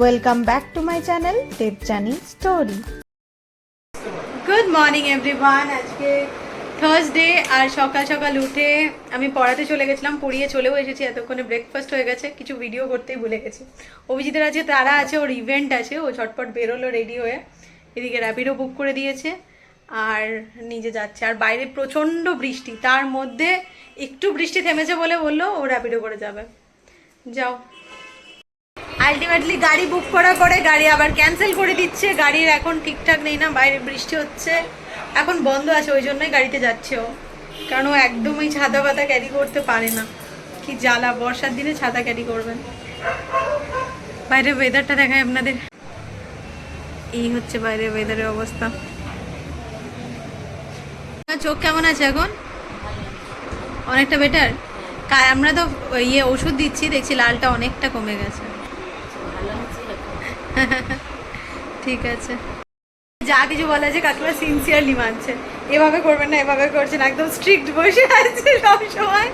Welcome back to my channel Debjani story good morning everyone আজকে Thursday আর সকাল সকাল উঠে আমি পড়াতে চলে গেছিলাম, পড়িয়ে চলেও এসেছি, এতক্ষণে ব্রেকফাস্ট হয়ে গেছে, কিছু ভিডিও করতেই ভুলে গেছি। অভিজিতের আছে তারা আছে, ওর ইভেন্ট আছে, ও ঝটপট বেরোলো রেডি হয়ে। এদিকে র্যাপিডও বুক করে দিয়েছে, আর নিজে যাচ্ছে। আর বাইরে প্রচণ্ড বৃষ্টি, তার মধ্যে একটু বৃষ্টি থেমেছে বলে বলল, ও র্যাপিডো করে যাবে। যাও। আলটিমেটলি গাড়ি বুক করার পরে গাড়ি আবার ক্যান্সেল করে দিচ্ছে। গাড়ির এখন ঠিকঠাক নেই না, বাইরে বৃষ্টি হচ্ছে। এখন বন্ধ আছে, ওই জন্যই গাড়িতে যাচ্ছে ও। কারণ ও একদমই ছাতা পাতা ক্যারি করতে পারে না। কি জ্বালা, বর্ষার দিনে ছাতা ক্যারি করবেন। বাইরের ওয়েদারটা দেখায় আপনাদের। এই হচ্ছে বাইরের ওয়েদারের অবস্থা। চোখ কেমন আছে এখন? অনেকটা বেটার আমরা তো ইয়ে ওষুধ দিচ্ছি, দেখছি লালটা অনেকটা কমে গেছে। ঠিক আছে। যা কিছু বলা আছে কাকিমা সিনসিয়ারলি মানছে। এভাবে করবেন না, এভাবে করছেন একদম স্ট্রিক্ট বসে আছে সব সময়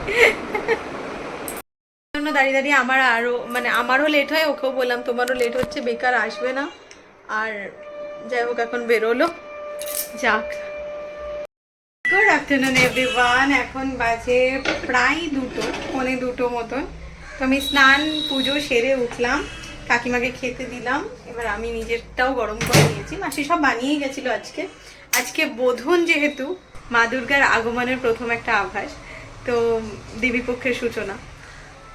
জন্য দাঁড়িয়ে দাঁড়িয়ে আমার আরও মানে আমারও লেট হয়, ওকেও বললাম, তোমারও লেট হচ্ছে, বেকার আসবে না। আর যাই হোক, এখন বেরোলো। যাক। গুড আফটারনুন এভরিওয়ান এখন বাজে প্রায় দুটো, পৌনে দুটো মতন। তো আমি স্নান, পুজো সেরে উঠলাম। কাকিমাকে খেতে দিলাম। এবার আমি নিজেরটাও গরম করে নিয়েছি। মাসি সব বানিয়েই গেছিল আজকে। আজকে বোধন যেহেতু, মা দুর্গার আগমনের প্রথম একটা আভাস, তো দেবীপক্ষের সূচনা।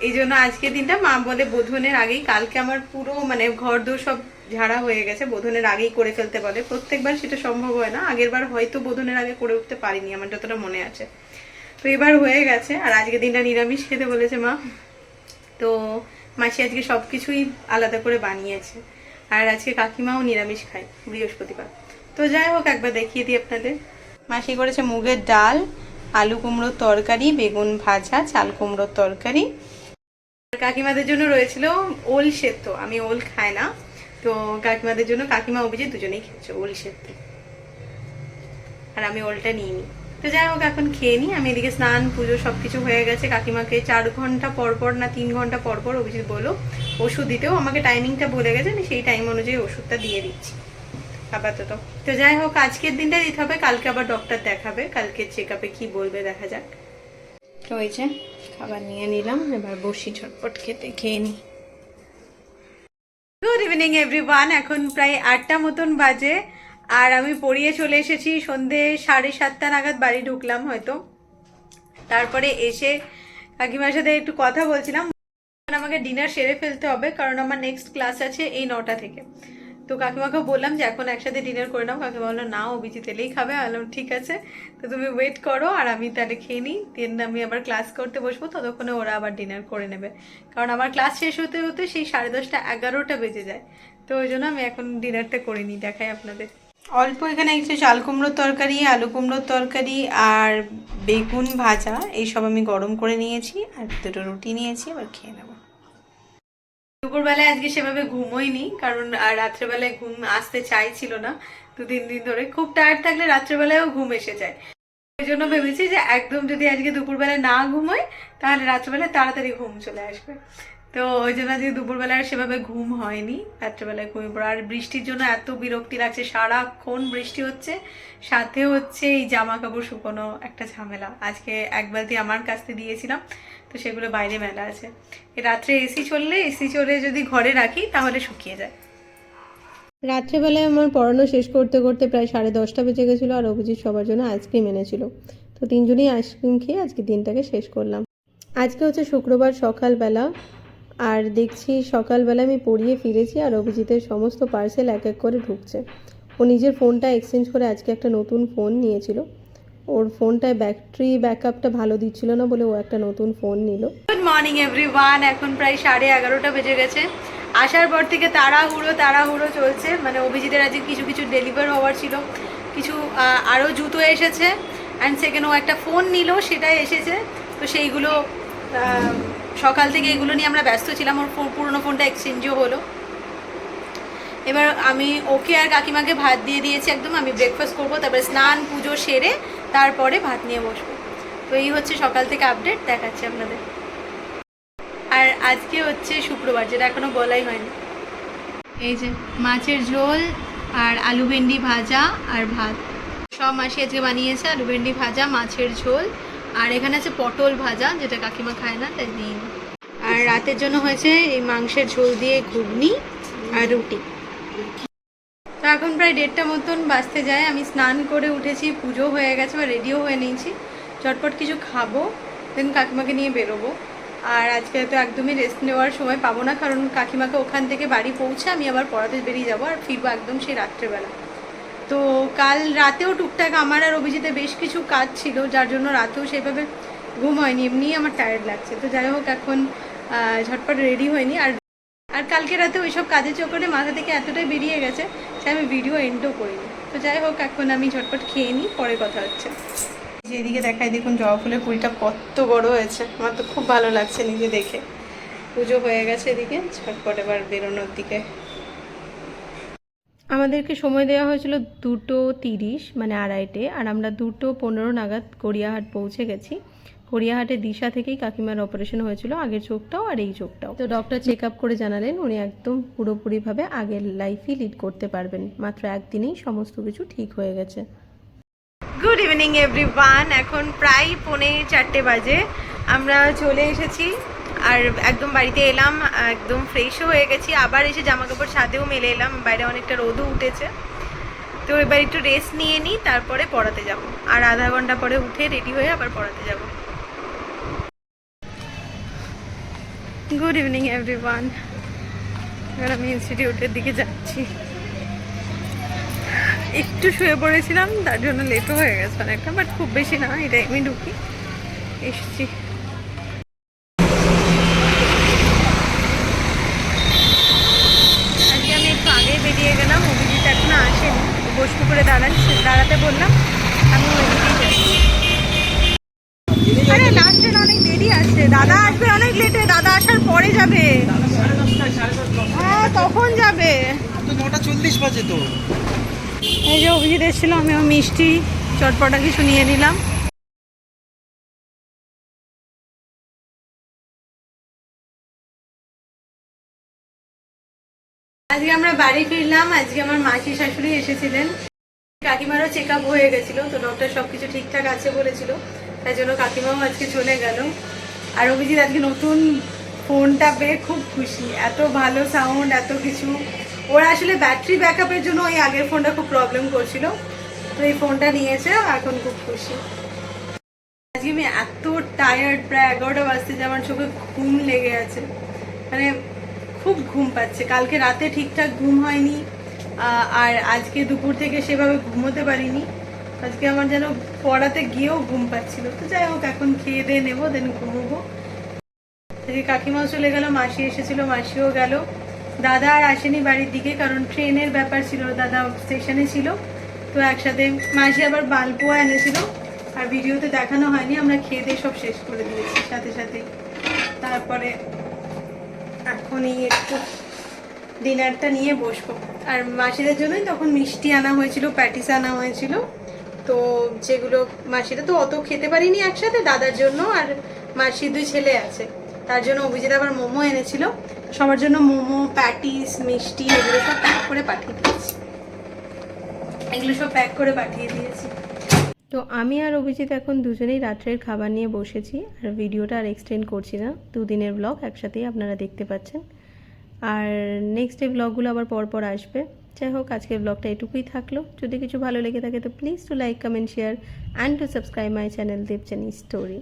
এই জন্য আজকে দিনটা মা বলে বোধনের আগেই, কালকে আমার পুরো মানে ঘর দোর সব ঝাড়া হয়ে গেছে, বোধনের আগেই করে ফেলতে বলে। প্রত্যেকবার সেটা সম্ভব হয় না, আগের বার হয়তো বোধনের আগে করে উঠতে পারিনি, আমার যতটা মনে আছে। তো এবার হয়ে গেছে, আর আজকে দিনটা নিরামিষ খেতে বলেছে মা। তো মাসি আজকে সব কিছুই আলাদা করে বানিয়েছে। আর আজকে কাকিমাও নিরামিষ খায় বৃহস্পতিবার। তো যাই হোক, একবার দেখিয়ে দিই আপনাদের। মাসি করেছে মুগের ডাল, আলু কুমড়োর তরকারি, বেগুন ভাজা, চাল কুমড়োর তরকারি। আর কাকিমাদের জন্য রয়েছিল ওল সেদ্ধ। আমি ওল খাই না। তো কাকিমাদের জন্য কাকিমা অভিজিৎ দুজনেই খেয়েছে ওল সেদ্ধ। আর আমি ওলটা নিইনি। তো যাই হোক, এখন খেয়ে নিই। আমি এদিকে স্নান, পুজো সব কিছু হয়ে গেছে। কাকিমাকে চার ঘণ্টা পর পর না, তিন ঘণ্টা পরপর পর অভিজিৎ বলো, ওষুধ দিতেও আমাকে টাইমিংটা বলে গেছে, আমি সেই টাইম অনুযায়ী ওষুধটা দিয়ে দিচ্ছি। আপাতত। তো যাই হোক, আজকের দিনটা দিতে হবে, কালকে আবার ডক্টর দেখাবে, কালকে চেক আপে কী বলবে দেখা যাক। তো ওই যে, খাবার নিয়ে নিলাম, এবার বসি ঝটপট খেতে, খেয়ে নিই। গুড ইভিনিং এভরিওয়ান এখন প্রায় আটটা মতন বাজে। আর আমি পড়িয়ে চলে এসেছি, সন্ধে সাড়ে সাতটা নাগাদ বাড়ি ঢুকলাম হয়তো। তারপরে এসে কাকিমার সাথে একটু কথা বলছিলাম। আমাকে ডিনার সেরে ফেলতে হবে, কারণ আমার নেক্সট ক্লাস আছে এই নটা থেকে। তো কাকিমাকে বললাম যে, এখন একসাথে ডিনার করে নাও। কাকিমা বলল, না অভিজিৎ এলেই খাবে। বললাম, ঠিক আছে। তো তুমি ওয়েট করো আর আমি তাহলে খেয়ে নিই। দেন আমি আবার ক্লাস করতে বসবো, ততক্ষণে ওরা আবার ডিনার করে নেবে। কারণ আমার ক্লাস শেষ হতে হতে সেই সাড়ে দশটা এগারোটা বেজে যায়। তো ওই জন্য আমি এখন ডিনারটা করে নিই, দেখাই আপনাদের। অল্প এখানে একটু চাল কুমড়োর তরকারি, আলু কুমড়োর তরকারি আর বেগুন ভাজা, এইসব আমি গরম করে নিয়েছি আর দুটো রুটি নিয়েছি, এবার খেয়ে নেব। দুপুরবেলায় আজকে সেভাবে ঘুমোইনি, কারণ রাত্রেবেলায় ঘুম আসতে চাইছিল না। দু তিন দিন ধরে খুব টায়ার্ড থাকলে রাত্রেবেলায়ও ঘুম এসে যায়। ওই জন্য ভেবেছি যে একদম যদি আজকে দুপুরবেলায় না ঘুমোয় তাহলে রাত্রেবেলায় তাড়াতাড়ি ঘুম চলে আসবে। তো ওই জন্য আজকে দুপুরবেলায় সেভাবে ঘুম হয়নি, রাত্রেবেলায় ঘুমিয়ে পড়া। আর বৃষ্টির জন্য এত বিরক্তি লাগছে, সারাক্ষণ বৃষ্টি হচ্ছে, সাথে হচ্ছে এই জামা কাপড় শুকোনো একটা ঝামেলা। আজকে এক বালতি আমার কাছতে দিয়েছিলাম, তো সেগুলো বাইরে মেলা আছে। রাত্রে এসি চললে, এসি চলে যদি ঘরে রাখি, তাহলে শুকিয়ে যায়। রাত্রেবেলায় আমার পড়ানো শেষ করতে করতে প্রায় সাড়ে দশটা বেজে গেছিল, আর অভিজিৎ সবার জন্য আইসক্রিম এনেছিল। তো তিনজনেই আইসক্রিম খেয়ে আজকে দিনটাকে শেষ করলাম। আজকে হচ্ছে শুক্রবার সকালবেলা আর দেখছি সকালবেলা আমি পড়িয়ে ফিরেছি আর অভিজিতের সমস্ত পার্সেল এক এক করে ঢুকছে। ও নিজের ফোনটা এক্সচেঞ্জ করে আজকে একটা নতুন ফোন নিয়েছিল। ওর ফোনটায় ব্যাটারি ব্যাকআপটা ভালো দিচ্ছিল না বলে ও একটা নতুন ফোন নিল। গুড মর্নিং এভরিওয়ান এখন প্রায় সাড়ে এগারোটা বেজে গেছে। আসার পর থেকে তাড়াহুড়ো তাড়াহুড়ো চলছে। মানে অভিজিতের আজকে কিছু কিছু ডেলিভার হওয়ার ছিল। কিছু আরও জুতো এসেছে। অ্যান্ড সেকেন্ড ও একটা ফোন নিল, সেটাই এসেছে। তো সেইগুলো সকাল থেকে এগুলো নিয়ে আমরা ব্যস্ত ছিলাম, ওর পুরনো ফোনটা এক্সচেঞ্জও হলো। এবার আমি ওকে আর কাকিমাকে ভাত দিয়ে দিয়েছি, একদম আমি ব্রেকফাস্ট করব, তারপরে স্নান, পুজো সেরে তারপরে ভাত নিয়ে বসবো। তো এই হচ্ছে সকাল থেকে আপডেট দেখাচ্ছি আপনাদের। আর আজকে হচ্ছে শুক্রবার, যেটা এখনও বলাই হয়নি। এই যে মাছের ঝোল আর আলু ভেন্ডি ভাজা আর ভাত। সব মাসি আজকে বানিয়েছে আলু ভেন্ডি ভাজা, মাছের ঝোল। আর এখানে আছে পটল ভাজা, যেটা কাকিমা খায় না, তাই দিন। আর রাতের জন্য হয়েছে এই মাংসের ঝোল দিয়ে ঘুগনি আর রুটি। তো এখন প্রায় দেড়টা মতন বাঁচতে যায়। আমি স্নান করে উঠেছি, পুজো হয়ে গেছে বা রেডিও হয়ে নিয়েছি। চটপট কিছু খাব দেন কাকিমাকে নিয়ে বেরোবো। আর আজকে তো একদমই রেস্ট নেওয়ার সময় পাবো না, কারণ কাকিমাকে ওখান থেকে বাড়ি পৌঁছে আমি আবার পড়াতে বেরিয়ে যাব আর ফিরবো একদম সেই রাত্রেবেলা। তো কাল রাতেও টুকটাক আমার আর অভিজিতে বেশ কিছু কাজ ছিল, যার জন্য রাতেও সেভাবে ঘুম হয়নি, এমনিই আমার টায়ার্ড লাগছে। তো যাই হোক, এখন ঝটপট রেডি হয়নি। আর আর কালকে রাতে ওইসব কাজের চক্করে মাথা থেকে এতটাই বেরিয়ে গেছে যে আমি ভিডিও এন্ডও করিনি। তো যাই হোক, এখন আমি ঝটপট খেয়ে নিই, পরে কথা হচ্ছে। যেদিকে দেখাই, দেখুন জবা ফুলের কুড়িটা কত বড় হয়েছে। আমার তো খুব ভালো লাগছে নিজে দেখে। পুজো হয়ে গেছে এদিকে, ঝটপট এবার বেরোনোর দিকে। আমাদেরকে সময় দেওয়া হয়েছিল দুটো তিরিশ মানে আড়াইটে আর আমরা দুটো পনেরো নাগাদ গড়িয়াহাট পৌঁছে গেছি। গড়িয়াহাটে দিশা থেকেই কাকিমার অপারেশন হয়েছিল আগের চোখটাও আর এই চোখটাও। তো ডক্টর চেক আপ করে জানালেন উনি একদম পুরোপুরিভাবে আগের লাইফই লিড করতে পারবেন। মাত্র একদিনেই সমস্ত কিছু ঠিক হয়ে গেছে। গুড ইভিনিং এভরিওয়ান এখন প্রায় পৌনে চারটে বাজে। আমরা চলে এসেছি আর একদম বাড়িতে এলাম, একদম ফ্রেশও হয়ে গেছি। আবার এসে জামা কাপড় ছাদেও মেলে এলাম, বাইরে অনেকটা রোদও উঠেছে। তো এবার একটু রেস্ট নিয়ে নিই, তারপরে পড়াতে যাব। আর আধা ঘণ্টা পরে উঠে রেডি হয়ে আবার পড়াতে যাব। গুড ইভিনিং এভরিওয়ান এবার আমি ইনস্টিটিউটের দিকে যাচ্ছি। একটু শুয়ে পড়েছিলাম, তার জন্য লেটও হয়ে গেছে অনেকটা বাট খুব বেশি না, এই টাইমে ঢুকি। এসছি। আরে লাস্টে অনেক দেরি আছে। দাদা আসবে অনেক লেটে দাদা আসার পরে যাবে। হ্যাঁ তখন যাবে। নটা চল্লিশ বাজে তো। এই যে অভিজিৎ এসেছিল আমিও মিষ্টি চটপটা কিছু নিয়ে নিলাম। আজকে আমরা বাড়ি ফিরলাম আজকে আমার মাসি শাশুড়ি এসেছিলেন। কাকিমারও চেক আপ হয়ে গেছিল তো ডক্টর সবকিছু ঠিকঠাক আছে বলেছিল। তাই জন্য কাকিমাও আজকে চলে গেল। আর অভিজিৎ আজকে নতুন ফোনটা পেয়ে খুব খুশি। এত ভালো সাউন্ড এত কিছু। ওরা আসলে ব্যাটারি ব্যাকআপের জন্য ওই আগের ফোনটা খুব প্রবলেম করছিল। তো এই ফোনটা নিয়েছে, এখন খুব খুশি। আজকে আমি এত টায়ার্ড প্রায় এগারোটা বাজতে যে আমার চোখে ঘুম লেগে আছে। মানে খুব ঘুম পাচ্ছে। কালকে রাতে ঠিকঠাক ঘুম হয়নি। আর আজকে দুপুর থেকে সেভাবে ঘুমোতে পারিনি। আজকে আমার যেন পড়াতে গিয়েও ঘুম পাচ্ছিল। তো যাই হোক, এখন খেয়ে দিয়ে নেব দেন ঘুমোবো। এদিকে কাকিমাও চলে গেল, মাসি এসেছিল, মাসিও গেল। দাদা আর আসেনি বাড়ির দিকে, কারণ ট্রেনের ব্যাপার ছিল, দাদা স্টেশনে ছিল। তো একসাথে মাসি আবার মালপোয়া এনেছিল, আর ভিডিওতে দেখানো হয়নি, আমরা খেয়ে দিয়ে সব শেষ করে দিয়েছি, সাথে সাথে। তারপরে এখনই একটু ডিনারটা নিয়ে বসবো। আর মাসিদের জন্যই তখন মিষ্টি আনা হয়েছিল, প্যাটিস আনা হয়েছিল। তো যেগুলো মাসিরা তো অত খেতে পারিনি একসাথে, দাদার জন্য আর মাসির দুই ছেলে আছে। তার জন্য অভিজিৎ আবার মোমো এনেছিল। সবার জন্য মোমো, প্যাটিস, মিষ্টি এগুলো সব প্যাক করে পাঠিয়ে দিয়েছি। এগুলো সব প্যাক করে পাঠিয়ে দিয়েছি। তো আমি আর অভিজিৎ এখন দুজনেই রাত্রের খাবার নিয়ে বসেছি, আর ভিডিওটা আর এক্সটেন্ড করছি না। দুদিনের ব্লগ একসাথেই আপনারা দেখতে পাচ্ছেন। আর নেক্সট ডে ব্লগগুলো আবার পরপর আসবে। যাই হোক, আজকের ব্লগটা এটুকুই থাকল। যদি কিছু ভালো লেগে থাকে, তো please to like comment share and to subscribe my channel Debjani story